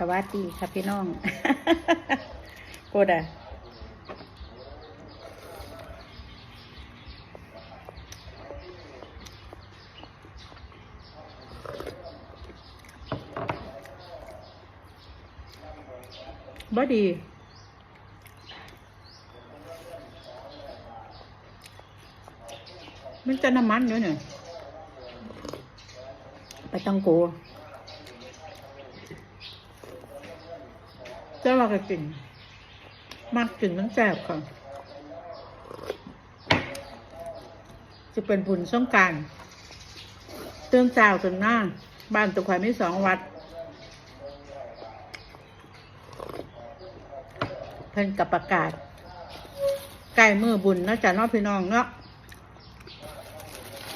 สวัสดีครับพี่น้องโกดะบ่ดีมันจะน้ำมันอยู่เนี่ยไปตังโก จ้าว่าก็กินมากกินมันแสบค่ะจะเป็นบุญสงการเตือนเจ้าจนหน้า บ้านตุกควายมีสองวัดเพิ่นกับประกาศใกล้มือบุญนะจ้ะน้องพี่น้องเนาะ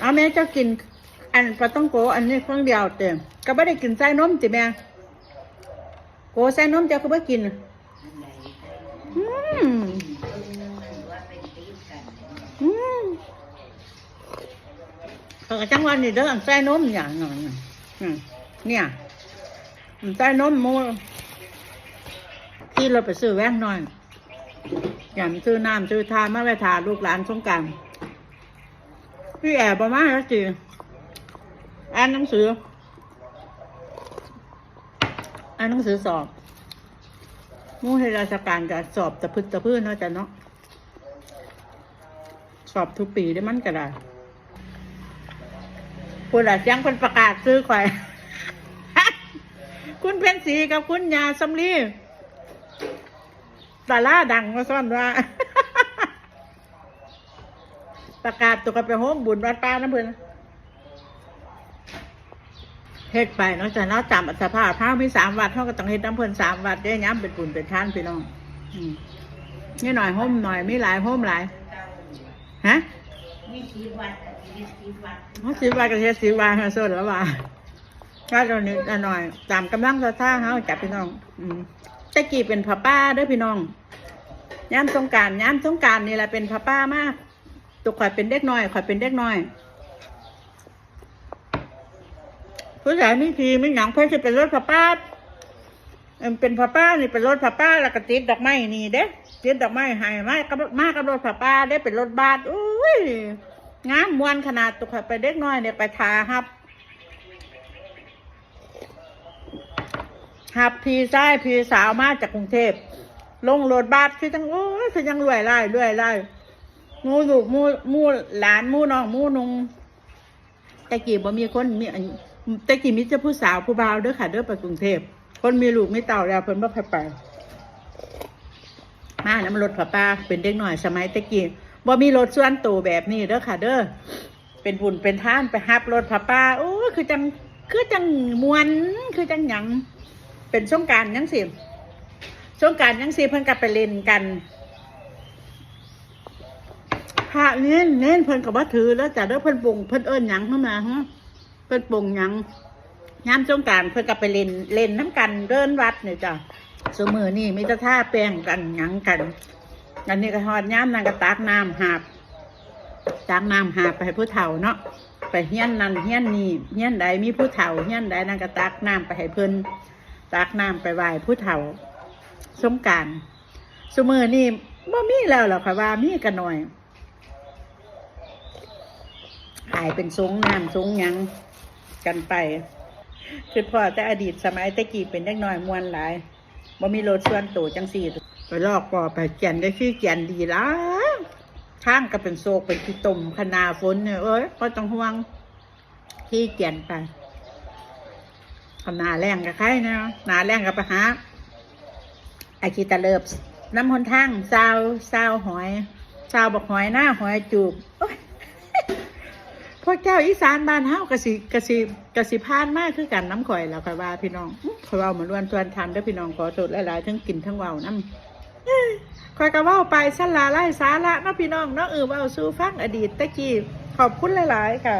เอาแม่เจ้ากิน อันปลาต้องโก อันนี้เครื่องเดียวเต็มก็ไม่ได้กินไส้นมจิแม่ โกใส่นมเจ้าก็ไม่กิน อืมอืมเขาก็จังวันนี้เด้ออันใส่นมอย่างหน่อยอืมเนี่ยอันใส่นมโมที่เราไปซื้อแว่งหน่อย อย่างซื้อน้ำซื้อทามาไปทาลูกหลานสงกรารพี่แอบประมาณแล้วสิอ่านหนังสือ อ่านหนังสือสอบมู่ให้ราชการจะสอบตะพึดตะพื้นเนาะจ้ะเนาะสอบทุกปีได้มันก็ได้คุณอาจยังคนประกาศซื้อข่อย คุณเพนสีกับคุณยาสำลีตาล่าดังมาซ่อนว่า ประกาศตัวกันไปโฮมบุญวัดป้าน้ำเพื่อน เฮ็ดไปเนาะจ้ะเนาะตามอัตภาพถ้ามีสามวัดเท่าก็ต้องเฮ็ดน้ำเพิ่นสามวัดได้ย้ำเป็นบุญเป็นท่านพี่น้องนี่หน่อยห่มหน่อยมีหลายห่มหลายฮะมีชีวัดมีชีวัดสิบวัดก็เฮ็ดสิบวัดฮาโซดแล้วว่าถ้าตอนนี้หน่อยตามกำลังศรัทธาเฮาจับพี่น้อง อืมตะกี้เป็นผ้าป้าเด้อพี่น้องย้ำสงการย้ำสงการนี่แหละเป็นผ้าป้ามากตัวข่อยเป็นเด็กน้อยข่อยเป็นเด็กน้อย ผู้ชายมีทีไมีหนังเพื่อจะเป็นรถผ้าป้าเอิ่มเป็นผ้าป้านี่เป็นรถผ้าป้าแล้วก็ติดดอกไม้นี่เด้ติดดอกไม้ให้มากับมากับรถผ้าป้าได้เป็นรถบาสอุ้ยงามมวนขนาดตุกไปเด็กน้อยเนี่ยไปทาครับหับพี่ชายพี่สาวมาจากกรุงเทพลงรถบัสคือจังโอ้ยคือจังรวยไล่รวยไล่มูลูกมูมูหลานมูน้องมูนุงแต่กี้บ่มีคนมี ต่กี้มีแต่ผู้สาวผู้บ่าวเด้อค่ะเด้อไปกรุงเทพคนมีลูกไมีเต่าแล้วเพิ่นบ่ค่อยไปมาน้ำรถผ้าป้าเป็นเด็กหน่อยสมัยตะกี้บ่มีรถส่วนตัวแบบนี้เด้อค่ะ เด้อเป็นบุญเป็นท่านไปฮับรถผ้าป้าโอ้คือจังคือจังมวนคือจังหยังเป็นช่วงการยังสิช่วงการยังสิเพิ่นกลับไปเล่นกันพระเน้นเน้นเพิ่นกับว่าถือแล้วแต่เด้อเพิ่นปรุงเพิ่นเอิ้นหยังเข้ามาฮะ พิ่นปรุงยังยามช่วงการเพิ่นกลับไปเล่นเล่นน้ำกันเดินวัดเนี่ยจ้ะสมือนี่มีแต่ท่าแป้งกันยังกัน อันนี้ก็ฮอดยามนางก็ตักน้ำหาบตักน้ำหาบไปให้ผู้เฒ่าเนาะไปเฮี้ยนนั่นเฮี้ยนนี่เฮี้ยนใดมีผู้เฒ่าเฮี้ยนใดนางก็ตักน้ำไปให้เพิ่นตักน้ำไปไหว้ผู้เฒ่าสงการสมือนี่บ่มีแล้วหรอกค่ะว่ามีกันหน่อยขายเป็นสงน้ำสงยัง กันไปคือพ่อแต่อดีตสมัยแตะกี้เป็นเด็กน้อยมวนหลายบ่มีรถส่วนตัวจังสี่ไปลอกปอไปแก่นได้ชื่อแก่นดีละข้างก็เป็นโศกเป็นที่ตุ่มคนาฝนเนี่ยเอ้ยก็ต้องห่วงที่แก่นไปทำนาแรงกับใครนะหนาแรงกับปะฮะไอคีตะเลิบน้ำหนทางซาวซาวหอยซาวบอกหอยหน้าหอยจูบ โอ๊ยพวกเจ้าอีสานบ้านเฮากะสิกะสิกะสิพานมากคือกันน้ำข่อยแล้วค่อยว่าพี่น้องข่อยว่าเหมือนวันตวนทันเด้อพี่น้องขอโทษหลายๆทั้งกินทั้งเว้าน้ำข่อยก็เว้าไปสั้นลาไล่สาระเนาะพี่น้องเนาะเออเว้าสู่ฟังอดีตตะกี้ขอบคุณหลาย ๆ ค่ะ